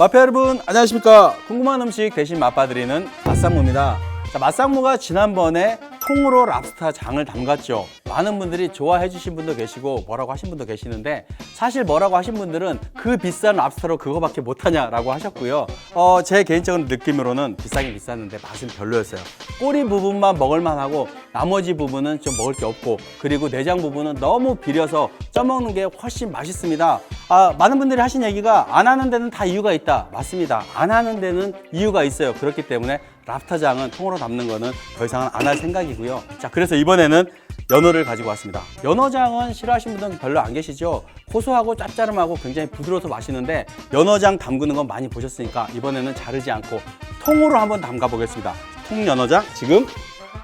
마페 여러분 안녕하십니까? 궁금한 음식 대신 맛봐드리는 맛상무입니다. 자, 맛상무가 지난번에 통으로 랍스타 장을 담갔죠 많은 분들이 좋아해 주신 분도 계시고 뭐라고 하신 분도 계시는데 사실 뭐라고 하신 분들은 그 비싼 랍스타로 그거밖에 못하냐라고 하셨고요. 어, 제 개인적인 느낌으로는 비싸긴 비쌌는데 맛은 별로였어요. 꼬리 부분만 먹을만하고 나머지 부분은 좀 먹을 게 없고 그리고 내장 부분은 너무 비려서 쪄먹는 게 훨씬 맛있습니다. 아, 많은 분들이 하신 얘기가 안 하는 데는 다 이유가 있다. 맞습니다. 안 하는 데는 이유가 있어요. 그렇기 때문에 랍스타장은 통으로 담는 거는 더 이상은 안 할 생각이고요 자 그래서 이번에는 연어를 가지고 왔습니다 연어장은 싫어하시는 분들은 별로 안 계시죠 고소하고 짭짤하고 굉장히 부드러워서 맛있는데 연어장 담그는 건 많이 보셨으니까 이번에는 자르지 않고 통으로 한번 담가 보겠습니다 통연어장 지금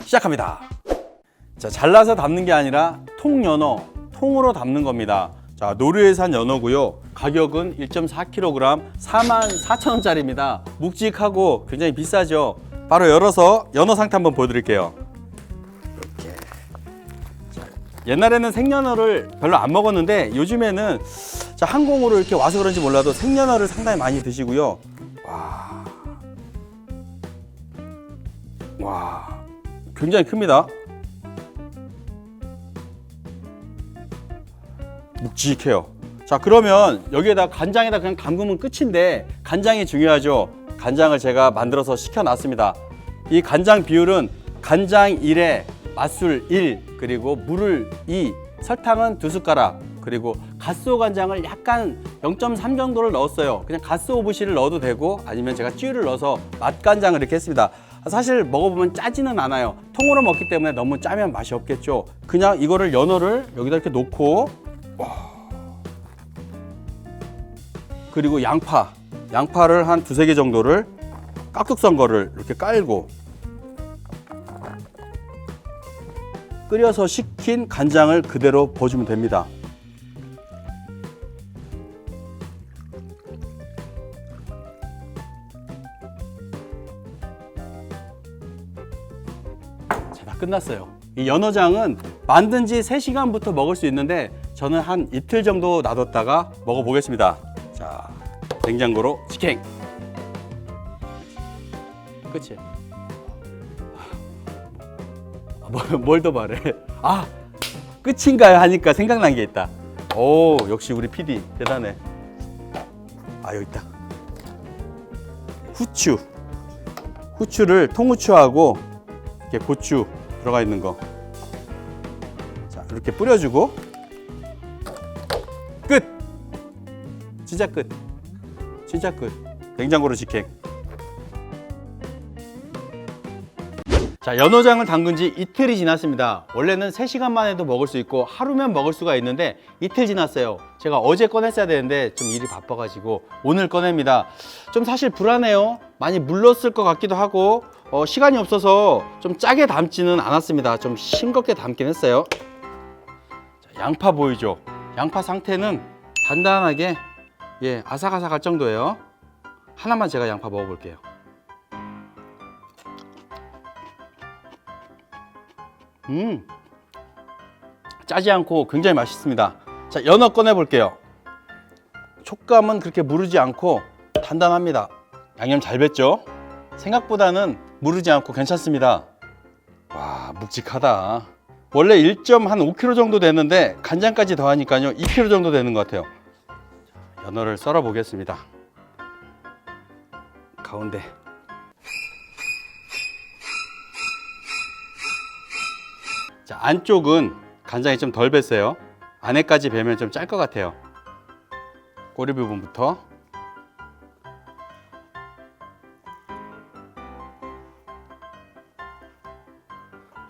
시작합니다 자, 잘라서 담는 게 아니라 통연어, 통으로 담는 겁니다. 자, 노르웨이산 연어고요. 가격은 1.4kg 44,000원짜리입니다. 묵직하고 굉장히 비싸죠. 바로 열어서 연어 상태 한번 보여드릴게요. 이렇게. 자, 옛날에는 생연어를 별로 안 먹었는데 요즘에는 자, 항공으로 이렇게 와서 그런지 몰라도 생연어를 상당히 많이 드시고요. 와. 와. 굉장히 큽니다. 묵직해요. 자 그러면 여기에다 간장에다 그냥 담그면 끝인데 간장이 중요하죠. 간장을 제가 만들어서 식혀놨습니다. 이 간장 비율은 간장 1에 맛술 1 그리고 물을 2 설탕은 두 숟가락 그리고 갓소 간장을 약간 0.3 정도를 넣었어요. 그냥 갓소 오브시를 넣어도 되고 아니면 제가 찌유를 넣어서 맛간장을 이렇게 했습니다. 사실 먹어보면 짜지는 않아요. 통으로 먹기 때문에 너무 짜면 맛이 없겠죠. 그냥 이거를 연어를 여기다 이렇게 놓고 그리고 양파, 양파를 한 두세 개 정도를 깍둑 썬 거를 이렇게 깔고 끓여서 식힌 간장을 그대로 부어주면 됩니다. 끝났어요. 이 연어장은 만든 지 3시간부터 먹을 수 있는데 저는 한 이틀 정도 놔뒀다가 먹어보겠습니다. 자, 냉장고로 직행. 끝이. 아, 뭘더 말해? 아, 끝인가요? 하니까 생각난 게 있다. 오, 역시 우리 PD 대단해. 아, 여기 있다. 후추. 후추를 통후추하고 이렇게 고추 들어가 있는 거. 자, 이렇게 뿌려주고 끝. 진짜 끝. 진짜 끝. 냉장고로 직행. 자, 연어장을 담근 지 이틀이 지났습니다. 원래는 3시간 만에도 먹을 수 있고 하루면 먹을 수가 있는데 이틀 지났어요. 제가 어제 꺼냈어야 되는데 좀 일이 바빠가지고 오늘 꺼냅니다. 좀 사실 불안해요. 많이 물렀을 것 같기도 하고 어, 시간이 없어서 좀 짜게 담지는 않았습니다. 좀 싱겁게 담긴 했어요. 자, 양파 보이죠? 양파 상태는 단단하게 예, 아삭아삭할 정도예요. 하나만 제가 양파 먹어볼게요. 음, 짜지 않고 굉장히 맛있습니다. 자, 연어 꺼내 볼게요. 촉감은 그렇게 무르지 않고 단단합니다. 양념 잘 뱄죠? 생각보다는 무르지 않고 괜찮습니다. 와, 묵직하다. 원래 1.5kg 정도 되는데 간장까지 더하니까요 2kg 정도 되는 것 같아요. 자, 연어를 썰어 보겠습니다. 가운데 자, 안쪽은 간장이 좀 덜 뱄어요. 안에까지 배면 좀 짤 것 같아요. 꼬리 부분부터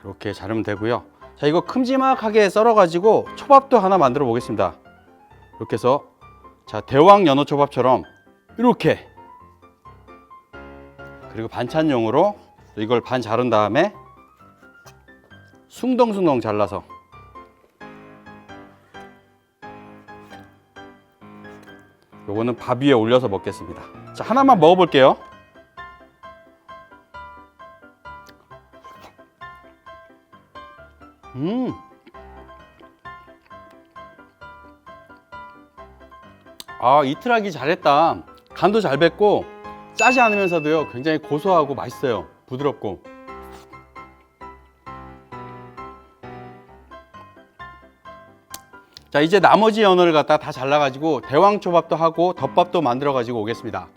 이렇게 자르면 되고요. 자, 이거 큼지막하게 썰어가지고 초밥도 하나 만들어 보겠습니다. 이렇게 해서 자 대왕 연어 초밥처럼 이렇게 그리고 반찬용으로 이걸 반 자른 다음에 숭덩숭덩 잘라서 요거는 밥 위에 올려서 먹겠습니다. 자 하나만 먹어볼게요. 음. 아 이틀 하기 잘했다. 간도 잘 뱄고 짜지 않으면서도요 굉장히 고소하고 맛있어요. 부드럽고. 자 이제 나머지 연어를 갖다 다 잘라가지고 대왕초밥도 하고 덮밥도 만들어가지고 오겠습니다.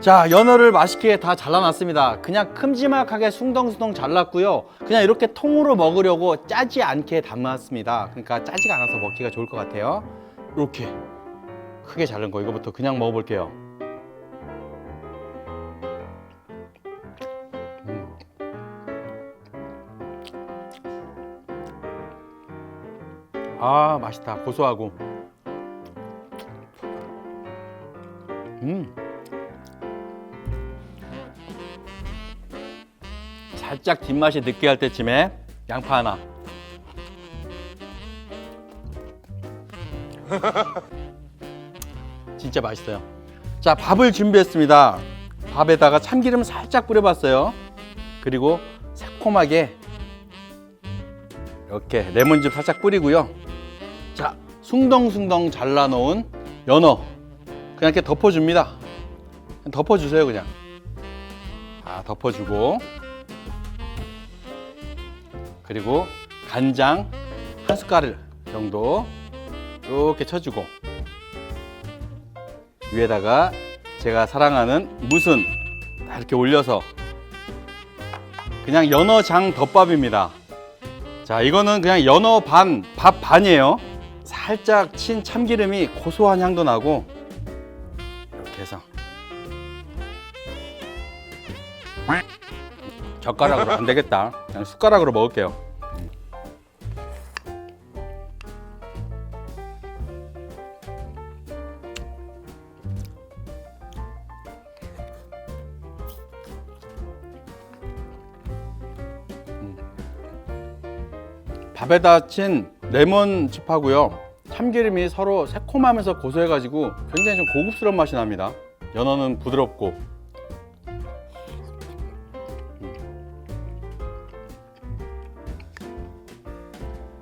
자 연어를 맛있게 다 잘라놨습니다. 그냥 큼지막하게 숭덩숭덩 잘랐고요. 그냥 이렇게 통으로 먹으려고 짜지 않게 담았습니다. 그러니까 짜지가 않아서 먹기가 좋을 것 같아요. 이렇게 크게 자른 거. 이거부터 그냥 먹어볼게요. 음. 아 맛있다. 고소하고. 음. 살짝 뒷맛이 느끼할 때쯤에 양파 하나 진짜 맛있어요. 자 밥을 준비했습니다. 밥에다가 참기름 살짝 뿌려봤어요. 그리고 새콤하게 이렇게 레몬즙 살짝 뿌리고요. 자 숭덩숭덩 잘라놓은 연어 그냥 이렇게 덮어줍니다. 덮어주세요 그냥. 다 덮어주고. 그리고 간장 한 숟가락 정도 이렇게 쳐주고 위에다가 제가 사랑하는 무슨 다 이렇게 올려서 그냥 연어장 덮밥입니다. 자, 이거는 그냥 연어 반, 밥 반이에요. 살짝 친 참기름이 고소한 향도 나고 이렇게 해서 젓가락으로 안 되겠다. 그냥 숟가락으로 먹을게요. 밥에다 친 레몬즙하고요. 참기름이 서로 새콤하면서 고소해가지고 굉장히 좀 고급스러운 맛이 납니다. 연어는 부드럽고.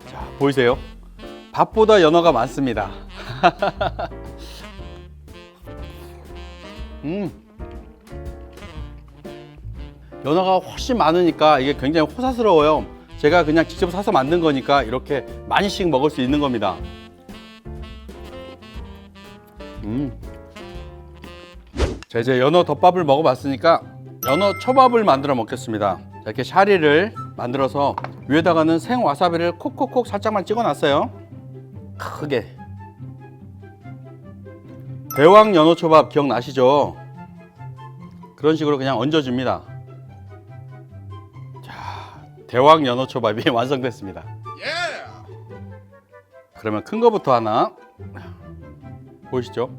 자, 보이세요? 밥보다 연어가 많습니다. 음. 연어가 훨씬 많으니까 이게 굉장히 호사스러워요. 제가 그냥 직접 사서 만든 거니까 이렇게 많이씩 먹을 수 있는 겁니다. 음. 자, 이제 연어 덮밥을 먹어봤으니까 연어 초밥을 만들어 먹겠습니다. 자, 이렇게 샤리를 만들어서 위에다가는 생 와사비를 콕콕콕 살짝만 찍어놨어요. 크게. 대왕 연어 초밥 기억나시죠? 그런 식으로 그냥 얹어줍니다. 대왕 연어 초밥이 완성됐습니다. 그러면 큰 거부터 하나 보이시죠?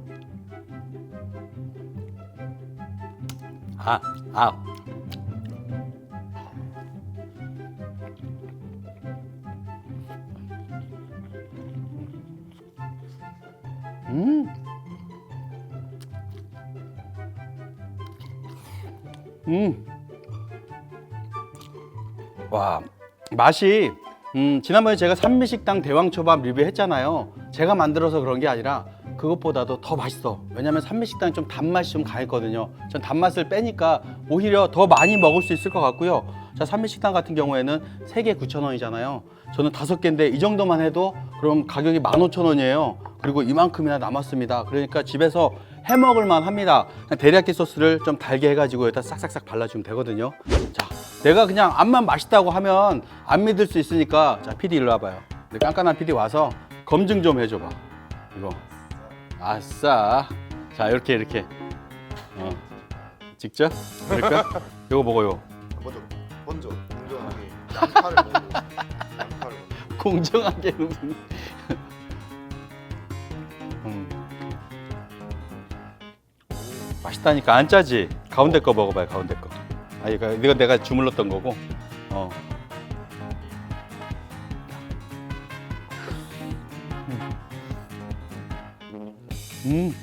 아, 아. 음. 음. 와 맛이 음, 지난번에 제가 산미식당 대왕초밥 리뷰했잖아요. 제가 만들어서 그런 게 아니라 그것보다도 더 맛있어. 왜냐면 산미식당이 좀 단맛이 좀 강했거든요. 전 단맛을 빼니까 오히려 더 많이 먹을 수 있을 것 같고요. 자 산미식당 같은 경우에는 3개 9,000원이잖아요. 저는 다섯 개인데 이 정도만 해도 그럼 가격이 15,000원이에요. 그리고 이만큼이나 남았습니다. 그러니까 집에서 해 먹을 만 합니다. 데리야끼 소스를 좀 달게 해가지고 여기다 싹싹싹 발라주면 되거든요. 자 내가 그냥 암만 맛있다고 하면 안 믿을 수 있으니까 자 PD 일로 와봐요. 깐깐한 PD 와서 검증 좀 해줘봐. 이거. 아싸. 자 이렇게 이렇게. 어. 직접 그럴까? 이거 먹어요. 먼저 먼저 공정하게 양파를 먹고 양파를 먹고 공정하게 무슨 음. 맛있다니까. 안 짜지? 가운데 거 먹어봐요 가운데 거 아, 이거, 이거 내가 주물렀던 거고 어. 음.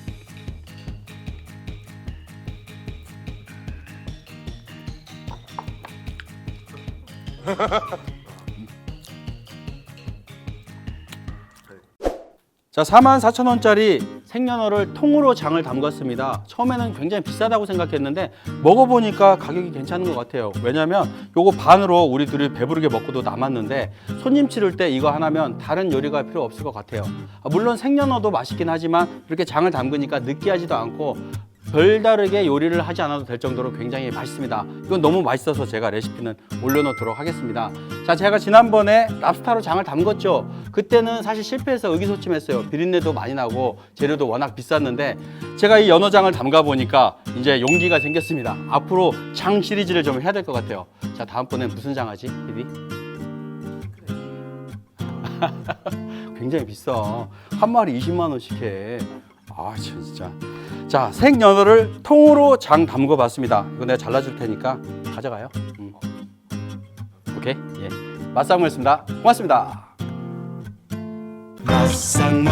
자, 44,000원짜리 생연어를 통으로 장을 담갔습니다. 처음에는 굉장히 비싸다고 생각했는데 먹어보니까 가격이 괜찮은 것 같아요. 왜냐면 요거 반으로 우리 둘이 배부르게 먹고도 남았는데 손님 치를 때 이거 하나면 다른 요리가 필요 없을 것 같아요. 아, 물론 생연어도 맛있긴 하지만 이렇게 장을 담그니까 느끼하지도 않고 별다르게 요리를 하지 않아도 될 정도로 굉장히 맛있습니다. 이건 너무 맛있어서 제가 레시피는 올려놓도록 하겠습니다. 자, 제가 지난번에 랍스타로 장을 담궜죠. 그때는 사실 실패해서 의기소침했어요. 비린내도 많이 나고 재료도 워낙 비쌌는데 제가 이 연어장을 담가 보니까 이제 용기가 생겼습니다. 앞으로 장 시리즈를 좀 해야 될 것 같아요. 자, 다음번엔 무슨 장 하지, 피디? 굉장히 비싸. 한 마리 20만 원씩 해. 아, 진짜. 자, 생연어를 통으로 장 담궈 봤습니다. 이거 내가 잘라줄 테니까 가져가요. 음. 오케이? 예. 맛상무였습니다. 고맙습니다. 맛상무.